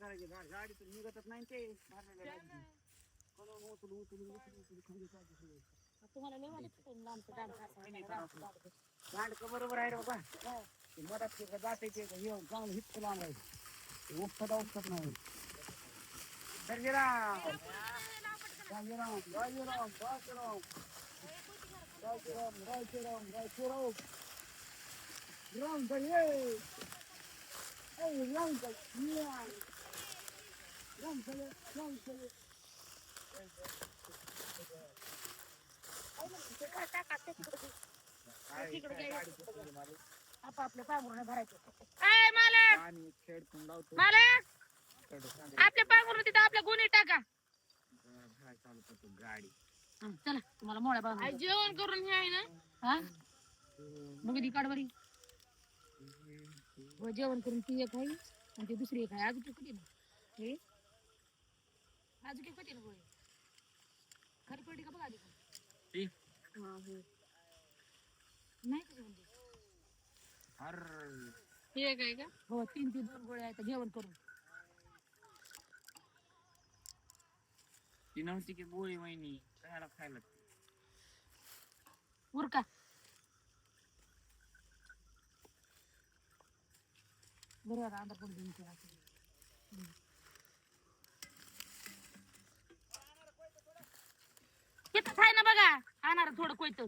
करायचे. गा- गाडीतून निघतच नाही ते. भरलेल्या गाडीतून. कळलं, उचलू, उचलू, उचलू, उचलू, खाली टाकायचं सगळं. तुम्हाला लय वाटत होतं लांबचं डाळ खायचं. दांडकं बरोबर आहे रे बाबा. ते मधात ते जाते ते येऊन चांगलं हितकं लांब आहे ते उपटत उपटत नाही. सर्जेराम राजेराम राजेराम राजेराम राजेराम राजेराम राजेराम राम दये आपापल्या पांघरुणे भरायचे काय मालक आणि खेळून लावतो मालक आपल्या पांघरुण तिथं आपल्या गुन्हे टाका चालू करतो गाडी हं, चला तुम्हाला मोळ्या बांधून जेवण करून हे आहे ना हा मग ती काढबरी व जेवण करून ती एक आहे आणि ती दुसरी एक आहे. अजून एक होती ना हे? अजून एक होती ना गोळी खरी पडली का बघा आधी ती? हा, हो. नाही का जेवण ते? अरे हे काय का हो तीन तीन दोन गोळ्या आहेत जेवण करून ती नव्हती की गोळी वहिनी खायला खायला उरका बरोबर अंदर पण देऊन ठेवा. हम्म. तिथंच आहे ना बघा आणणार थोडं कोयत.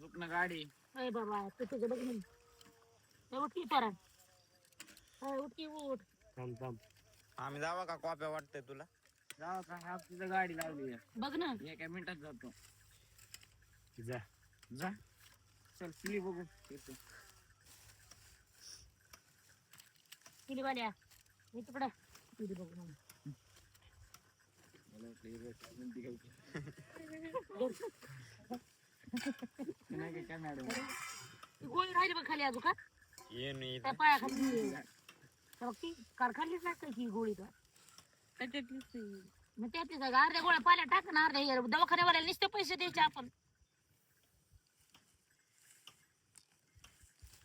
झुक ना गाडी अय बाबा तू तुझं बघ नाही ए, उठ की परा अय, उठ की उठ. थांब थांब. आम्ही जावा का? कॉप्या वाटतंय तुला. जाऊ का? हा तिथं गाडी लावली. बघ ना. एका मिनिटात जातो. जा. जा. चल पिली बघू. येतो. किली बाल्या हे तिकडं. किली बघ म्हणून. मला वाटलं हे बघ, विनंती घ्यायची. नाही का काय मॅडम ती गोळी राहिली बघ खाली अजून का येऊन त्या पायाखाली त्या बघ ती कार खाल्लीच लागते की गोळी का मग त्यातली जागा अर्ध्या गोळ्या पाल्या टाक ना अर्ध्या हे दवाखान्यावाल्याला नुसते पैसे द्यायचे आपण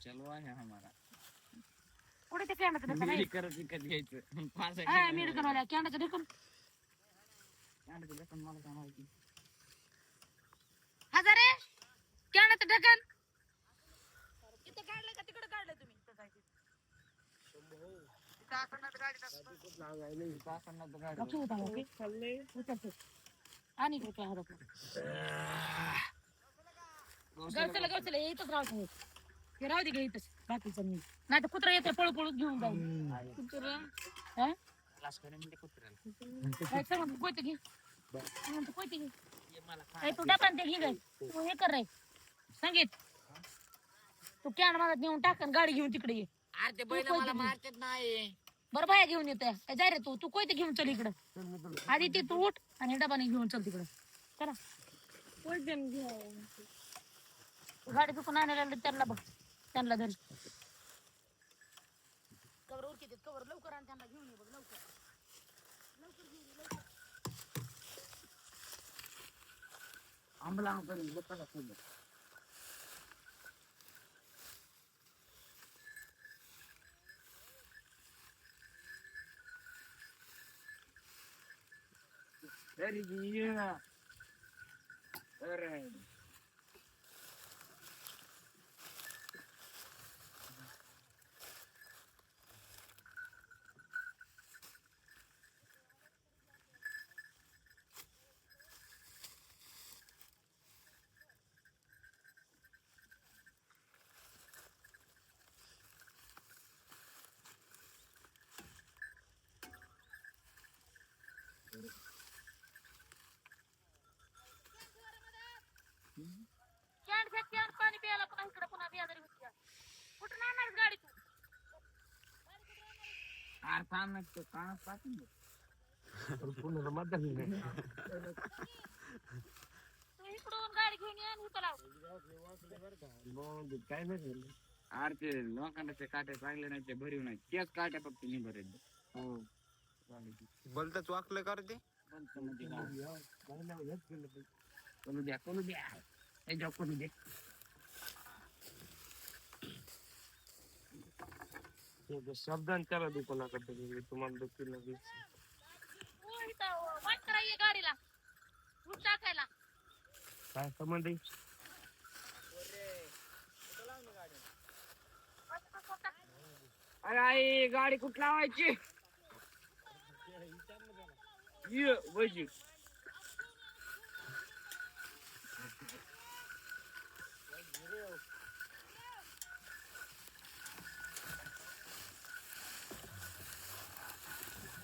चलो आहे हमारा. कुठे ते कॅन्डाचं ढक्कन आहे मेडिकल विकत घ्यायचं. पाच हा कॅन्डाचं ढक्कन हजारे कॅन्डाचं ढक्कन इथं काढलं का? तिकडे काढलं तुम्ही? लक्ष होता का? उचलते. आणि. गवचलं गवचलं हे इथंच राहतो हे. हे राहू दे घे इथंच. बाकीचं मी नाही तर कुत्रा येते पळू पळून घेऊन जाईल कुत्रा? हा? कुत्र्याला काय घे. म्हणतो घे तू डबान ते घे गे तू हे कर रे. संगीत. तू कॅन मला नेऊन टाक आणि गाडी घेऊन तिकडे ये. अरे ते बैल मला मारतात नाही. बरं बाया घेऊन येतोय काय जाय रे तू. तू कोयतं घेऊन चल इकडं. आधी ते तू उठ आणि डबाने घेऊन चल तिकडं. चला गाडी चुकून आणायला लागली त्यांना बघ. त्यांना धर. कवर उरकी कवर लवकर आण त्यांना घेऊन ये बघ लवकर. amblang pun lepas aku ni. Very अरे थांब ना तो कानात टाकून दे. तू इकडून गाडी घेऊन ये आणि इथं लाव अरे ते लोखंडाचे काटे चांगले नाही ते भरीव नाही तेच काट्या फक्त नाही भरेल हो. बोलतच वाकलं कर ते. गाव. करू द्या करू द्या. त्याच्यावर करू दे म्हणजे शब्दांत करा दे कोणाकडे मी तुम्हाला देखील लगेच. गाडीला टाकायला काय संबंध अरे आई गाडी कुठं लावायची? ये वैशिक फिरकाट तू ये इथं, बस. चार होते इकडे टाक आणि तिकडे टाक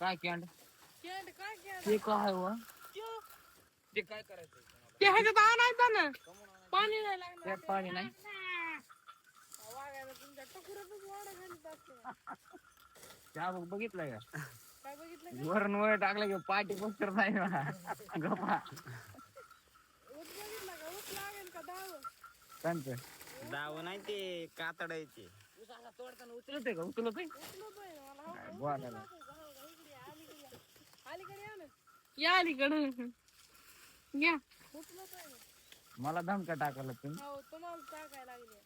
काय कॅन्ड ते काय हो ते काय करायचं? ते ह्याच्यात आणायचं ना. पाणी नाही लागणार. त्यात पाणी नाही? वागायला तुमच्या टकुरातच त्या बघ बघितलंय का? काय बघितलं वरून वर टाकलं की पाठी पोस्टर नाही ना. गप्पा. ऊस बघितला का? ऊस लागेल का दाव? त्यांचं. दाव नाही ते कातडायचे. उचलत का? उचलत उचलत आहे मला हो, इकडे या, अलीकडे या. अलीकडे. या ना या अलीकडे. या. उचलत आहे ना. मला धमका टाकायला तुम्ही हो तुम्हाला टाकायला लागले.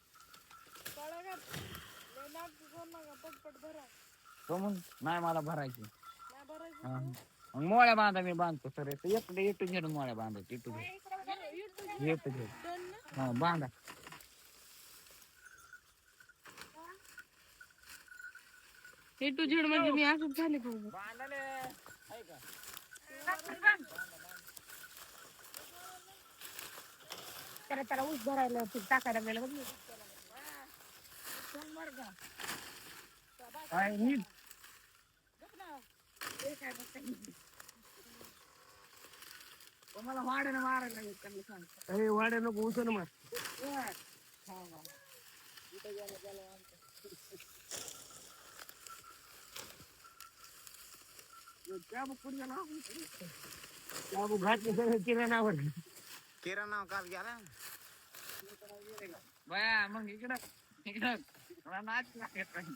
का लय नाटकी करू नका पटपट भरा कमून नाही मला भरायची नाही भरायचं हा. मग मोळ्या बांधा मी बांधतो सर एकटे येतो घेऊन मोळ्या बांधायची इटू डन ना. हा बांधा. ए टू झेड म्हणजे मी असंच झाले पाहिजे त्याला त्याला ऊस भरायला ते टाकायला गेलं बघ. नीट तुम्हाला वाढणं मारायला त्यांना सांगतो. अरे वाड्या नको उचल मार. त्या पुढे गेला बाबू घातले सगळं किराणावर. किराणा काल गेला? बया मग इकडं इकडं. मला नाच लागत नाही.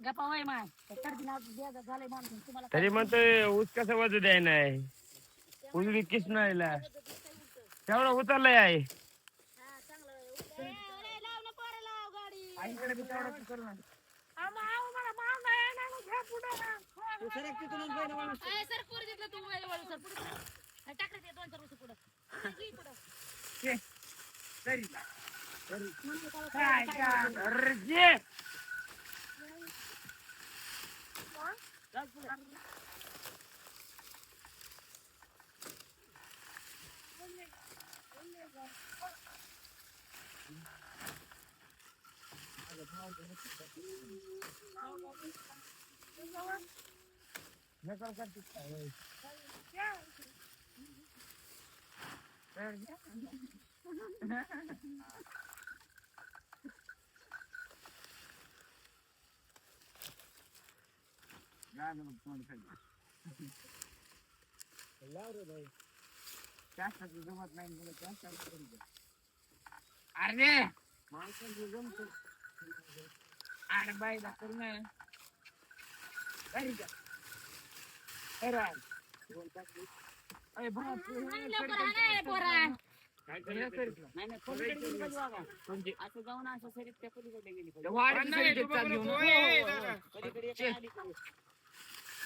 गप्पा वय माय झालंय माणूस तुम्हाला तरी म्हणतोय ऊस कसं वाजू द्याय नाही उजवी किसनायला तेवढा उतरलाय आहे आईकडे बी तेवढं करू ना. तू सरक तिथून आणि पहिलं माणूस. सर पुढे घेतलं तू वळ वळ सर पुढे टाकलं ते दोन चार वर्ष पुढं पुढं ये. तरी. तरी. काय काय? अरे जे. चल पुढे. नकल करते काय? होय. तर घ्या. गाणं मग जमत नाही मला जास्त अरे माणसाचं जमत अरे बाई दाखल ना अरे जा. अरे अरे बाप नाही नाही पोरा असं जाऊन असं सरीत त्या पलीकडे गेली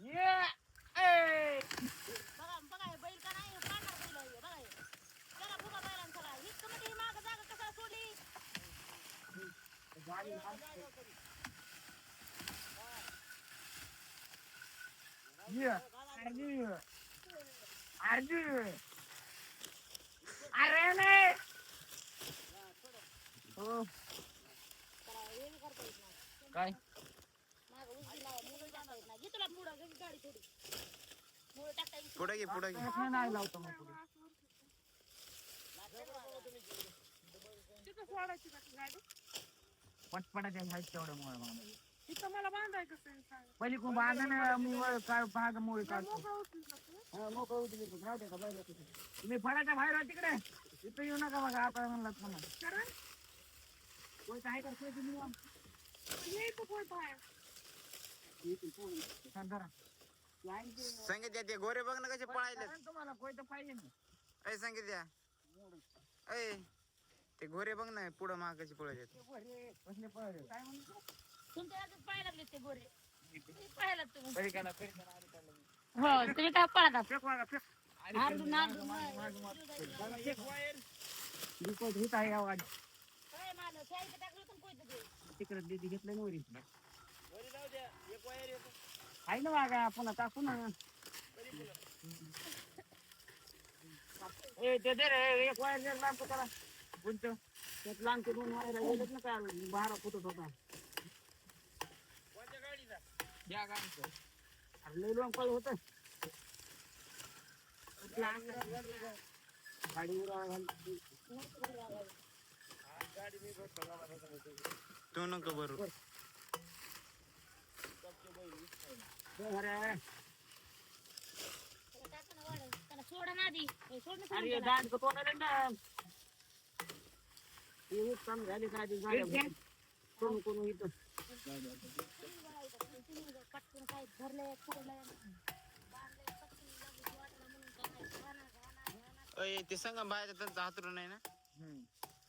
नको. हो, हो, हो, हो. पलीकडे एक आली पाहिजे. अरे गे. तरी. सध्या त्या जहानाचा तिरपट तिरपट पलीकडे घालायचा. दे. अरे अरे दे. तू अबू. अबू. ए राजा. ओळखच केलं लगेच. दे. दे. काय पुढे घे पुढे घे नाही लावतो मग पुढे. तिथं सोडायची का ती गाडी? पटपटाच्या माहिती तेवढं मुळे मला तिथं मला बांधायचं असेल सांग. पहिली कोण बांधा मी वर काय भाग मुळे काढतो मोकळं? हा. राहू दे का बैलं तिथे. तुम्ही फळाच्या बाहेर राहा तिकडे? तिथे येऊ नका बघा आता म्हणलं म्हणा कारण कोण आहे का? कोण तुम्ही. इथं कोण बाहेर येतील, कोण? सांग जरा. लाईन ते- संगीत ते गोरे बघ ना कसे पळायले तुम्हाला कोण तर पाहिजे ना अय संगीत द्या अय ते गोरे बघ ना पुढं माग कसे पळायचे. काय? तुमच्या पाहायला लागले ते गोरे तुम्ही पाहायला तुम्ही काय काय काय. हो तुम्ही काय पाहता फेक वागा, फेक. आली हार काय नाद नाही, माग, माग, माग, माग. बघा, फेक वायर. रिपोर्ट होत आहे या वाडी. तिकडे दीदी घेतलं ना वरी आहे ना वागा पुन्हा टाकू ना. ए ते दे रे एक वायर जर लांब करा. गुंत. त्यात लांबचे दोन वायर गेलेत ना का बारा फुटत होता. अरे लय लांब पळ होत. घाल- तू नको बरोबर ए, अरे सोडा ना आधी सोड ना. अरे सोडून दांड तोंडाला ना उत्तम झाले का आधी गाड्या कोण कोण इथं? पटकन काय धरले पकडले अय ते संग बाहेर त्यांचा हातरून नाही ना?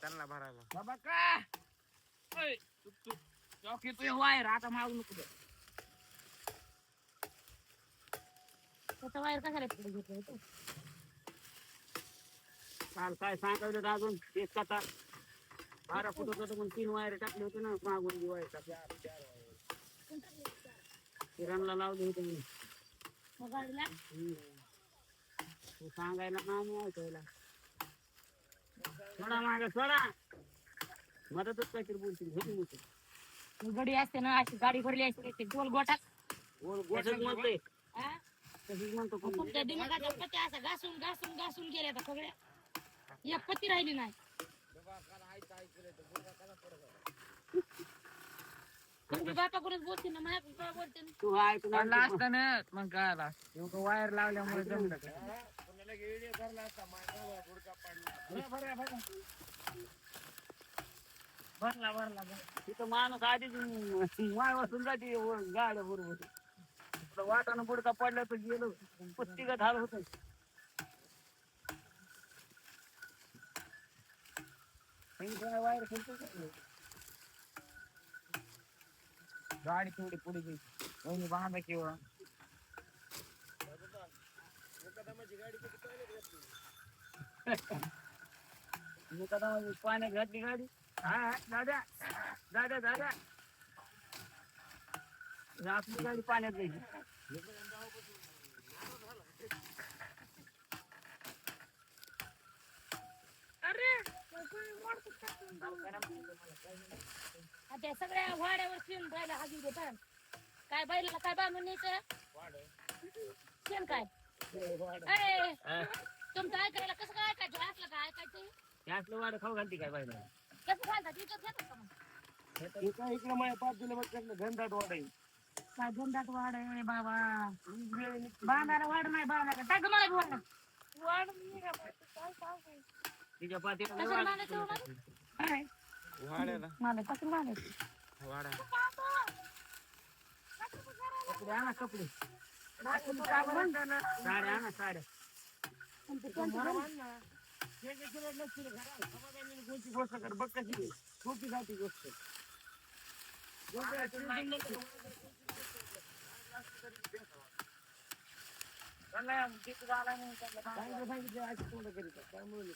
त्यांना भरायला. बाबा का? तू तू चौकी तू वायर आता मागू नको. त्याचा वायर कशाला पुढे घेतलं होतं काल काय सांगायचं अजून? एक कथा. बारा फुट होतं पण तीन वायर टाकले होते ना. मागून वायर टाकले. किरणला लावले होते मी. मग गाडीला तू सांगायला ना मी ऐकायला सोडा मागे सोडा. मदतच काहीतरी बोलतील. घेते मोठी गडी असते ना अशी गाडी भरली असते गोल गोटात. म्हणतोय हा? तसंच म्हणतो. तुमच्या दिमागाच्या पत्त्या असा घासून घासून घासून गेल्या आता सगळ्या. एक पत्ती राहिली नाही. तुमच्या बापाकडूनच बोलते ना माझ्या बापा बोलते ना. तू ऐकून असताना मग काय आला वायर लावल्यामुळे जमलं भरला भरला तिथं माणूस आधीच माय वाचून जाते गाड्या बरोबर. वाटानं बुडका पडला तर गेलो. पुस्तिका झालं होत? वायर खेळतो गाडी थोडी पुढे गेली. बांधा किंवा पाण्यात घातली गाडी? हा हा, दादा. दादा दादा. आपली गाडी पाण्यात सगळ्या वाड्यावर शेण बायला काय बायला काय बांधून न्यायचं शेण काय अरे तुमचं ऐकायला कसं काय ऐकायचं असलं काय ऐकायचं असलं वाड खाऊ घालती काय पाहिजे कसं घालतात इथं घेतात का मग इकडे माझ्या पाच वाढ आहे. काय वाड आहे बाबा? बांधायला वाढ नाही बांधायला. टाक मला बी वाढ वाढ मी का पाहिजे काय सांगायचं तिच्या पाठीला कशाला बांधायचं मला? काय? वाड्याला मला कसं बांधायचं वाडा कपडे आणा कपडे. साड्या आणा साड्या. बघ कशी सोपी जाती गोष्ट. त्यांना तिथं झाला म्हणून त्यांना सांगितलं. त्यामुळे